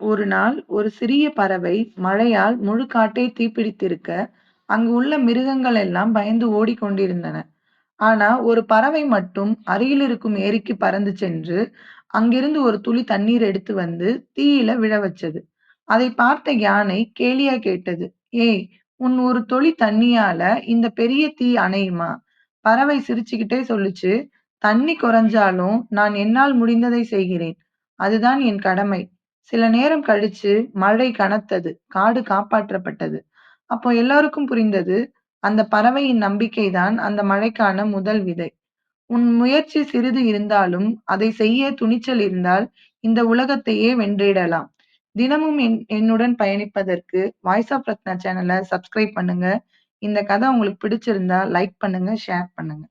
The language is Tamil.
ஒரு நாள் ஒரு சிறிய பறவை மழையால் முழு காட்டை தீப்பிடித்திருக்க, அங்கு உள்ள மிருகங்கள் எல்லாம் பயந்து ஓடிக் கொண்டிருந்தன. ஆனா, ஒரு பறவை மட்டும் அருகில் இருக்கும் ஏரிக்கு பறந்து சென்று, அங்கிருந்து ஒரு துளி தண்ணீர் எடுத்து வந்து தீயில விழ வச்சது. அதை பார்த்த யானை கேலியா கேட்டது, ஏய், உன் ஒரு துளி தண்ணியால இந்த பெரிய தீ அணையுமா? பறவை சிரிச்சுக்கிட்டே சொல்லுச்சு, தண்ணி குறைஞ்சாலும் நான் என்னால் முடிந்ததை செய்கிறேன். அதுதான் என் கடமை. சில நேரம் கழிச்சு மழை கனத்தது. காடு காப்பாற்றப்பட்டது. அப்போ எல்லாருக்கும் புரிந்தது, அந்த பறவையின் நம்பிக்கைதான் அந்த மழைக்கான முதல் விதை. உன் முயற்சி சிறிது இருந்தாலும், அதை செய்ய துணிச்சல் இருந்தால், இந்த உலகத்தையே வென்றிடலாம். தினமும் என் என்னுடன் பயணிப்பதற்கு வாய்ஸ் ஆஃப் ரத்னா சேனல சப்ஸ்கிரைப் பண்ணுங்க. இந்த கதை உங்களுக்கு பிடிச்சிருந்தா லைக் பண்ணுங்க, ஷேர் பண்ணுங்க.